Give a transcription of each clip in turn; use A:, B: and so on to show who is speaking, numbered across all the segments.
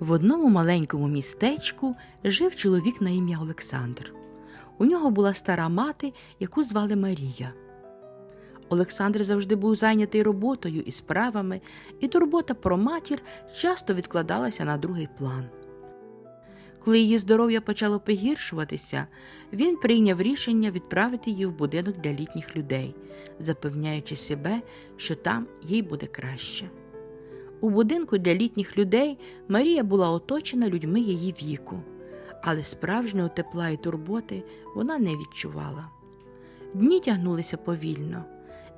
A: В одному маленькому містечку жив чоловік на ім'я Олександр. У нього була стара мати, яку звали Марія. Олександр завжди був зайнятий роботою і справами, і турбота про матір часто відкладалася на другий план. Коли її здоров'я почало погіршуватися, він прийняв рішення відправити її в будинок для літніх людей, запевняючи себе, що там їй буде краще. У будинку для літніх людей Марія була оточена людьми її віку, але справжнього тепла і турботи вона не відчувала. Дні тягнулися повільно,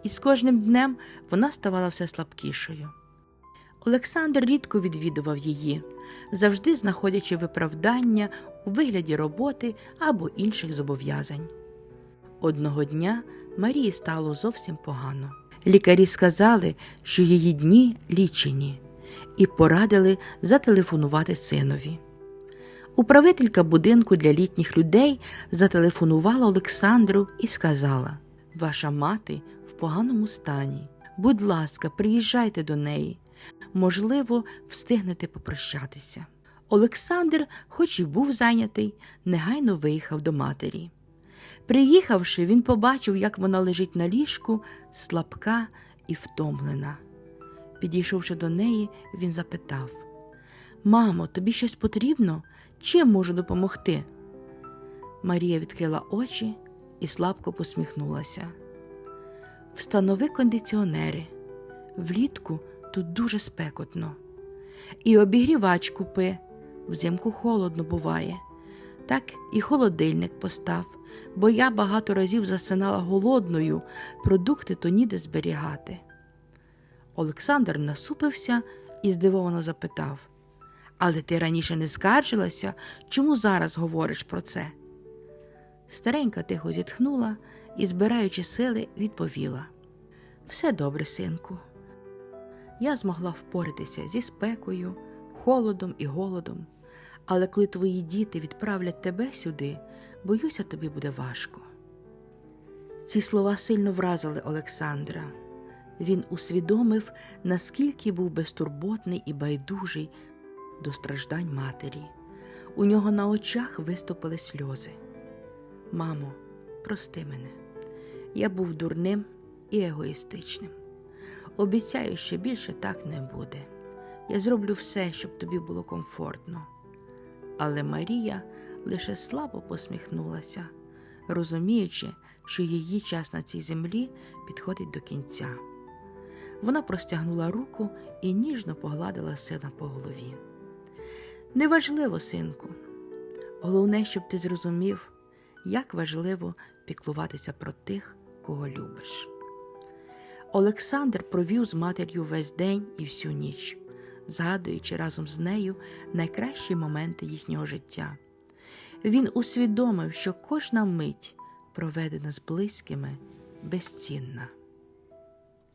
A: і з кожним днем вона ставала все слабкішою. Олександр рідко відвідував її, завжди знаходячи виправдання у вигляді роботи або інших зобов'язань. Одного дня Марії стало зовсім погано. Лікарі сказали, що її дні лічені, і порадили зателефонувати синові. Управителька будинку для літніх людей зателефонувала Олександру і сказала: Ваша мати в поганому стані. Будь ласка, приїжджайте до неї. Можливо, встигнете попрощатися. Олександр, хоч і був зайнятий, негайно виїхав до матері. Приїхавши, він побачив, як вона лежить на ліжку, слабка і втомлена. Підійшовши до неї, він запитав: Мамо, тобі щось потрібно? Чим можу допомогти? Марія відкрила очі і слабко посміхнулася. Встанови кондиціонери. Влітку тут дуже спекотно. І обігрівач купи, взимку холодно буває. Так і холодильник постав, бо я багато разів засинала голодною, продукти то ніде зберігати. Олександр насупився і здивовано запитав Але ти раніше не скаржилася, чому зараз говориш про це? Старенька тихо зітхнула і, збираючи сили, відповіла Все добре, синку. Я змогла впоратися зі спекою, холодом і голодом, але коли твої діти відправлять тебе сюди, боюся, тобі буде важко. Ці слова сильно вразили Олександра. Він усвідомив, наскільки був безтурботний і байдужий до страждань матері. У нього на очах виступили сльози. Мамо, прости мене, я був дурним і егоїстичним. Обіцяю, що більше так не буде. Я зроблю все, щоб тобі було комфортно. Але Марія лише слабо посміхнулася, розуміючи, що її час на цій землі підходить до кінця. Вона простягнула руку і ніжно погладила сина по голові. Неважливо, синку. Головне, щоб ти зрозумів, як важливо піклуватися про тих, кого любиш. Олександр провів з матір'ю весь день і всю ніч, згадуючи разом з нею найкращі моменти їхнього життя. Він усвідомив, що кожна мить, проведена з близькими, безцінна.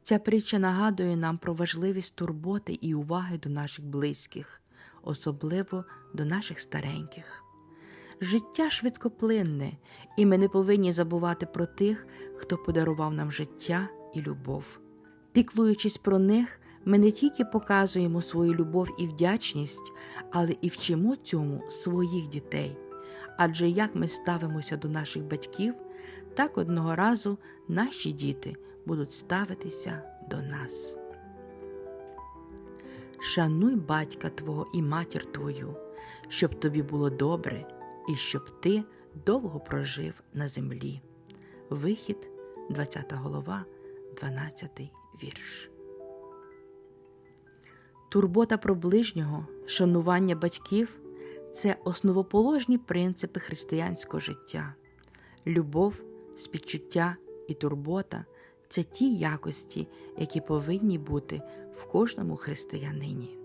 A: Ця притча нагадує нам про важливість турботи і уваги до наших близьких, особливо до наших стареньких. Життя швидкоплинне, і ми не повинні забувати про тих, хто подарував нам життя і любов. Піклуючись про них, ми не тільки показуємо свою любов і вдячність, але і вчимо цьому своїх дітей. Адже як ми ставимося до наших батьків, так одного разу наші діти будуть ставитися до нас. Шануй батька твого і матір твою, щоб тобі було добре і щоб ти довго прожив на землі. Вихід, 20 голова, 12 вірш. Турбота про ближнього, шанування батьків це основоположні принципи християнського життя. Любов, співчуття і турбота це ті якості, які повинні бути в кожному християнині.